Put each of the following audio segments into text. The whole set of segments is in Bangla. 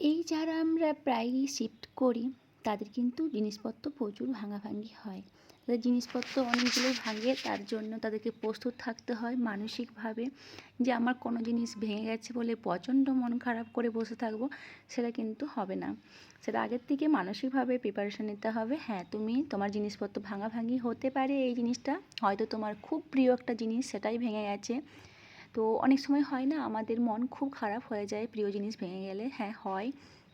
এই যারা আমরা প্রায়ই শিফট করি, তাদের কিন্তু জিনিসপত্র প্রচুর ভাঙাভাঙি হয়। তাদের জিনিসপত্র অনেকগুলো ভাঙে, তার জন্য তাদেরকে প্রস্তুত থাকতে হয় মানসিকভাবে। যে আমার কোনো জিনিস ভেঙে গেছে বলে প্রচণ্ড মন খারাপ করে বসে থাকব, সেটা কিন্তু হবে না। সেটা আগের থেকে মানসিকভাবে প্রিপারেশন নিতে হবে। হ্যাঁ তুমি তোমার জিনিসপত্র ভাঙাভাঙি হতে পারে এই জিনিসটা। হয়তো তোমার খুব প্রিয় একটা জিনিস, সেটাই ভেঙে গেছে। তো অনেক সময় হয় না, আমাদের মন খুব খারাপ হয়ে যায়, প্রিয় জিনিস ভেঙে গেলে। হ্যাঁ হয়।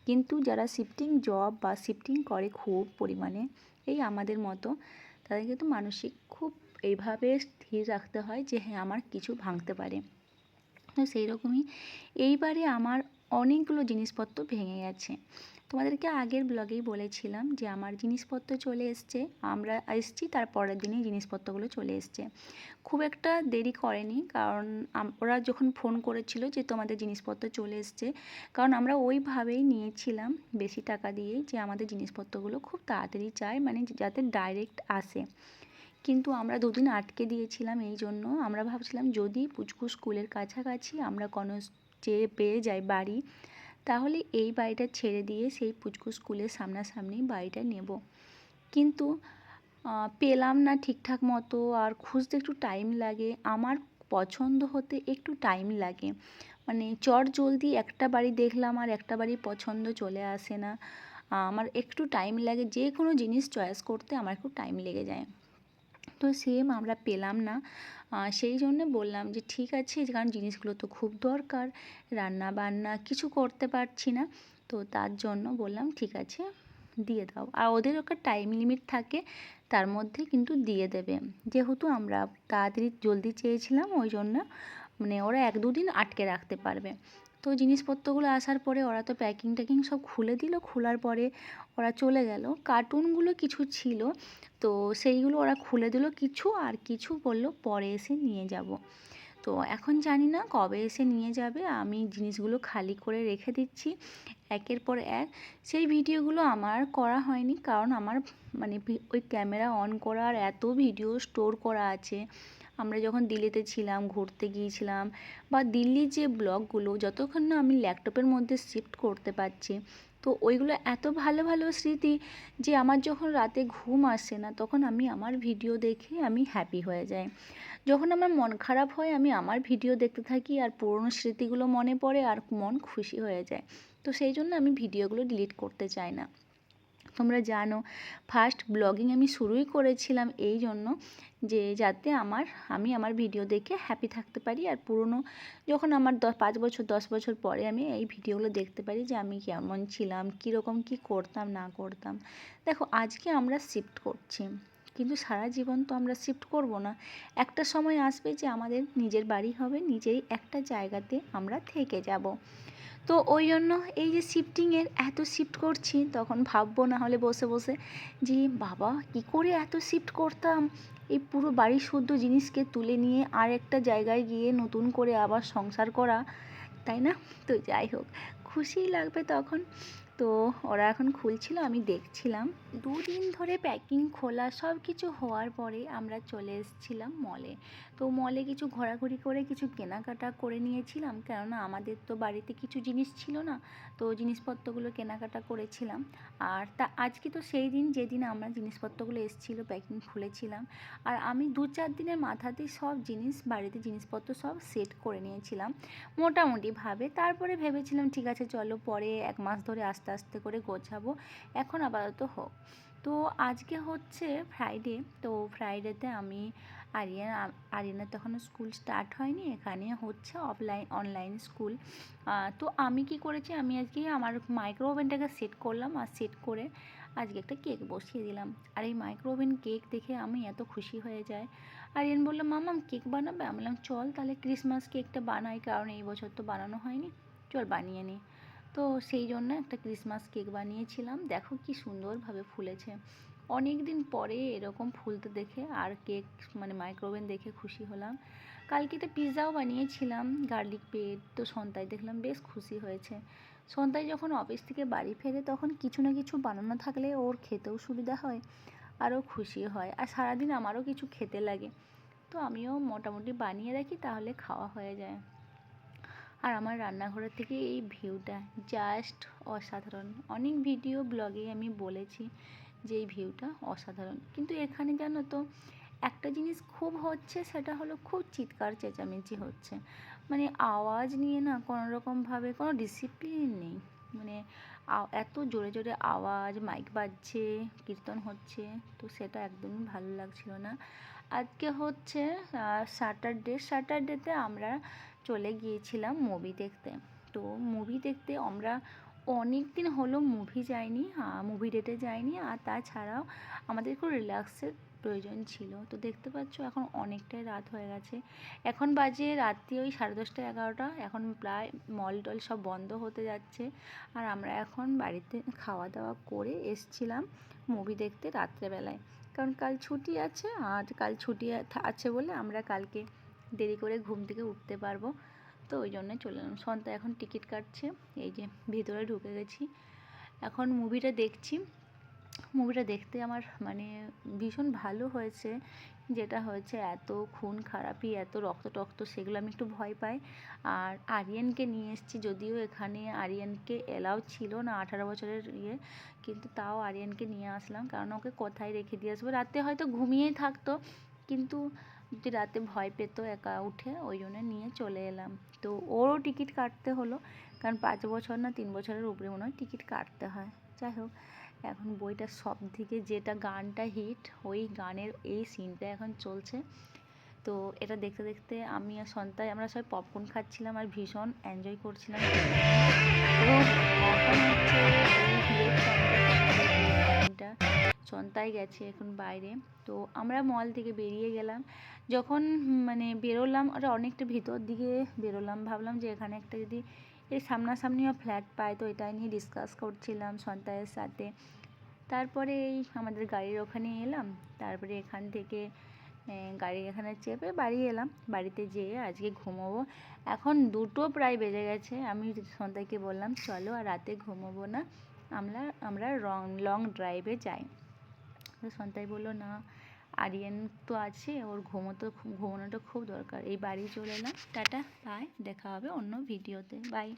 কিন্তু যারা শিফটিং জব বা শিফটিং করে খুব পরিমাণে, এই আমাদের মতো, তাদের কিন্তু মানসিক খুব এইভাবে স্থির রাখতে হয় যে হ্যাঁ আমার কিছু ভাঙতে পারে। তো সেই রকমই এইবারে আমার অনেকগুলো জিনিসপত্র ভেঙে গেছে। তোমাদেরকে আগের ব্লগেই বলেছিলাম যে আমার জিনিসপত্র চলে এসছে, আমরা এসছি, তার পরের দিনেই জিনিসপত্রগুলো চলে এসছে। খুব একটা দেরি করেনি, কারণ ওরা যখন ফোন করেছিল যে তোমাদের জিনিসপত্র চলে এসছে, কারণ আমরা ওইভাবেই নিয়েছিলাম বেশি টাকা দিয়ে যে আমাদের জিনিসপত্রগুলো খুব তাড়াতাড়ি চাই মানে যাতে ডাইরেক্ট আসে। কিন্তু আমরা দুদিন আটকে দিয়েছিলাম এই জন্য, আমরা ভাবছিলাম যদি পুচকু স্কুলের কাছাকাছি আমরা কোনো চেয়ে পেয়ে যায় বাড়ি, তাহলে এই বাড়িটা ছেড়ে দিয়ে সেই পুচকু স্কুলের সামনাসামনি বাড়িটা নেব। কিন্তু পেলাম না ঠিকঠাক মতো, আর খুঁজতে একটু টাইম লাগে, আমার পছন্দ হতে একটু টাইম লাগে। মানে চট জলদি একটা বাড়ি দেখলাম, আর একটা বাড়ি পছন্দ চলে আসে না। আমার একটু টাইম লাগে যে কোনো জিনিস চয়েস করতে আমার একটু টাইম লেগে যায়। তো সেম আমরা পেলাম না। সেই জন্য বললাম যে, ঠিক আছে, কারণ জিনিসগুলো তো খুব দরকার রান্না বান্না কিছু করতে পারছি না। তো তার জন্য বললাম, ঠিক আছে, দিয়ে দাও। আর ওদের একটা টাইম লিমিট থাকে, তার মধ্যে কিন্তু দিয়ে দেবে। যেহেতু আমরা তাড়াতাড়ি জলদি চেয়েছিলাম, ওই জন্য মানে ওরা এক দুদিন আটকে রাখতে পারবে। তো জিনিসপত্রগুলো আসার পরে ওরা তো প্যাকিং ট্যাকিং সব খুলে দিল, খোলার পরে ওরা চলে গেল। কার্টুনগুলো কিছু ছিল, তো সেইগুলো ওরা খুলে দিল কিছু আর কিছু বলল পরে এসে নিয়ে যাব। তো এখন জানি না কবে এসে নিয়ে যাবে, আমি জিনিসগুলো খালি করে রেখে দিচ্ছি একের পর এক। সেই ভিডিওগুলো আমার করা হয়নি কারণ আমার মানে ওই ক্যামেরা অন করার এত ভিডিও স্টোর করা আছে আমরা যখন দিল্লিতে ছিলাম, ঘুরতে গিয়েছিলাম বা দিল্লির যে ব্লগগুলো, যতক্ষণ না আমি ল্যাপটপের মধ্যে শিফট করতে পারছি, তো ওইগুলো এত ভালো ভালো স্মৃতি যে আমার যখন রাতে ঘুম আসে না, তখন আমি আমার ভিডিও দেখে আমি হ্যাপি হয়ে যাই। যখন আমার মন খারাপ হয়, আমি আমার ভিডিও দেখতে থাকি আর পুরনো স্মৃতিগুলো মনে পড়ে আর মন খুশি হয়ে যায়। তো সেই জন্য আমি ভিডিওগুলো ডিলিট করতে চাই না। তোমরা জানো ফার্স্ট ব্লগিং আমি শুরুই করেছিলাম এই জন্য যে যাতে আমার, আমি আমার ভিডিও দেখে হ্যাপি থাকতে পারি আর পুরনো, যখন আমার দশ পাঁচ বছর, দশ বছর পরে আমি এই ভিডিওগুলো দেখতে পারি যে আমি কেমন ছিলাম, কীরকম কী করতাম, না করতাম। দেখো, আজকে আমরা শিফট করছি, কিন্তু সারা জীবন তো আমরা শিফট করব না। একটা সময় আসবে যে আমাদের নিজের বাড়ি হবে, নিজেই একটা জায়গাতে আমরা থেকে যাব। তো ওই জন্য এই যে শিফটিংয়ের এত শিফট করছি, তখন ভাববো না হলে বসে বসে যে, বাবা, কি করে এত শিফট করতাম? এই পুরো বাড়ি শুদ্ধ জিনিসকে তুলে নিয়ে আর একটা জায়গায় গিয়ে নতুন করে আবার সংসার করা, তাই না? তো যাই হোক, খুশিই লাগবে তখন। তো ওরা এখন খুলছিল, আমি দেখছিলাম। দুদিন ধরে প্যাকিং খোলা সব কিছু হওয়ার পরে আমরা চলে এসেছিলাম মলে তো মলে কিছু ঘোরাঘুরি করে কিছু কেনাকাটা করে নিয়েছিলাম, কেননা আমাদের তো বাড়িতে কিছু জিনিস ছিল না, তো জিনিসপত্রগুলো কেনাকাটা করেছিলাম। আর তা আজকে তো সেই দিন যেদিন আমরা জিনিসপত্রগুলো এসেছিল প্যাকিং খুলেছিলাম। আর আমি দু চার দিনের মাথাতেই সব জিনিস, বাড়িতে জিনিসপত্র সব সেট করে নিয়েছিলাম, মোটামুটিভাবে। তারপরে ভেবেছিলাম, ঠিক আছে, চলো পরে এক মাস ধরে আস্তে আস্তে আস্তে করে গোছাবো। এখন আপাতত হোক। তো আজকে হচ্ছে ফ্রাইডে তো ফ্রাইডেতে আমি আরিয়ান আরিয়ানের তখন স্কুল স্টার্ট হয়নি। এখানে হচ্ছে অফলাইন অনলাইন স্কুল তো আমি কি করেছি? আমি আজকে আমার মাইক্রো ওভেনটাকে সেট করলাম আর সেট করে আজকে একটা কেক বসিয়ে দিলাম। আর এই মাইক্রো ওভেন কেক দেখে আমি এত খুশি হয়ে যায় আরিয়ান বলল মামাম কেক বানাবে? আমি বললাম, চল, তাহলে ক্রিসমাস কেকটা বানাই। কারণ এই বছর তো বানানো হয়নি। চল বানিয়ে নিই তো সেই জন্য একটা ক্রিসমাস কেক বানিয়েছিলাম। দেখো কি সুন্দরভাবে ফুলেছে। অনেক দিন পরে এরকম ফুলতে দেখে আর কেক মানে মাইক্রোওভেন দেখে খুশি হলাম। কালকে তো পিৎজাও বানিয়েছিলাম গার্লিক ব্রেড তো সন্তায় দেখলাম বেশ খুশি হয়েছে। সন্তায় যখন অফিস থেকে বাড়ি ফেরে তখন কিছু না কিছু বানানো থাকলে ওর খেতেও সুবিধা হয়, আরও খুশি হয়। আর সারাদিন আমারও কিছু খেতে লাগে। তো আমিও মোটামুটি বানিয়ে রাখি, তাহলে খাওয়া হয়ে যায়। আর আমার রান্নাঘরের থেকে এই ভিউটা জাস্ট অসাধারণ। অনেক ভিডিও ব্লগে আমি বলেছি যে এই ভিউটা অসাধারণ। কিন্তু এখানে জানো তো, একটা জিনিস খুব হচ্ছে, সেটা হলো খুব চিৎকার চেঁচামেচি হচ্ছে। মানে আওয়াজ নিয়ে না কোনো রকমভাবে কোনো ডিসিপ্লিন নেই। মানে এত জোরে জোরে আওয়াজ মাইক বাজছে, কীর্তন হচ্ছে, তো সেটা একদমই ভালো লাগছিল না। আজকে হচ্ছে স্যাটারডে স্যাটারডেতে আমরা চলে গিয়েছিলাম মুভি দেখতে। তো মুভি দেখতে আমরা অনেক দিন হলো মুভি যাইনি মুভি ডেটে যাইনি, আর তাছাড়াও আমাদের একটু রিল্যাক্সের প্রয়োজন ছিল। তো দেখতে পাচ্ছ এখন অনেকটাই রাত হয়ে গেছে। এখন বাজে রাত্রি ওই সাড়ে দশটা এগারোটা। এখন প্রায় মল টল সব বন্ধ হতে যাচ্ছে। আর আমরা এখন বাড়িতে খাওয়া দাওয়া করে এসছিলাম মুভি দেখতে রাত্রেবেলায়। কারণ কাল ছুটি আছে, আর কাল ছুটি আছে বলে আমরা কালকে দেরি করে ঘুম থেকে উঠতে পারব। তো ওই জন্য চলে এলাম। সন্ধ্যা এখন টিকিট কাটছে। এই যে ভিতরে ঢুকে গেছি। এখন মুভিটা দেখছি। মুভিটা দেখতে আমার মানে ভীষণ ভালো হয়েছে। যেটা হয়েছে এত খুন খারাপি, এত রক্ত টক্ত সেগুলো আমি একটু ভয় পাই। আর আরিয়ানকে নিয়ে এসেছি যদিও এখানে আরিয়ানকে এলাও ছিল না আঠারো বছরের ইয়ে কিন্তু তাও আরিয়ানকে নিয়ে আসলাম। কারণ ওকে কোথায় রেখে দিয়ে আসব? রাতে হয়তো ঘুমিয়েই থাকতো। কিন্তু যদি রাতে ভয় পেতো একা উঠে, ওই জন্য নিয়ে চলে এলাম। তো ওরও টিকিট কাটতে হলো, কারণ পাঁচ বছর না তিন বছরের উপরে মনে হয় টিকিট কাটতে হয়। যাই হোক, এখন বইটা সব থেকে যেটা গানটা হিট ওই গানের এই সিনটা এখন চলছে। তো এটা দেখতে দেখতে আমি আর সন্তায় আমরা সবাই পপকর্ন খাচ্ছিলাম আর ভীষণ এনজয় করছিলাম। এখন হচ্ছে সন্তায় গেছে এখন বাইরে। তো আমরা মল থেকে বেরিয়ে গেলাম। যখন মানে বেরোলাম ওটা অনেকটা ভিতর দিকে বেরোলাম। ভাবলাম যে এখানে একটা যদি এই সামনাসামনিও ফ্ল্যাট পাই, তো এটাই নিয়ে ডিসকাস করছিলাম সন্তায়ের সাথে। তারপরে এই আমাদের গাড়ির ওখানে এলাম। তারপরে এখান থেকে গাড়ি এখানে চেপে বাড়ি এলাম। বাড়িতে যেয়ে আজকে ঘুমোবো। এখন দুটো প্রায় বেজে গেছে। আমি সন্তাইকে বললাম, চলো আর রাতে ঘুমোবো না। আমরা আমরা রং লং ড্রাইভে যাই। সন্তাই বলল, না, আরিয়ান তো আছে, ওর ঘুমোতো ঘুমানোটা খুব দরকার। এই বাড়ি চলে এলাম টাটা বাই দেখা হবে অন্য ভিডিওতে বাই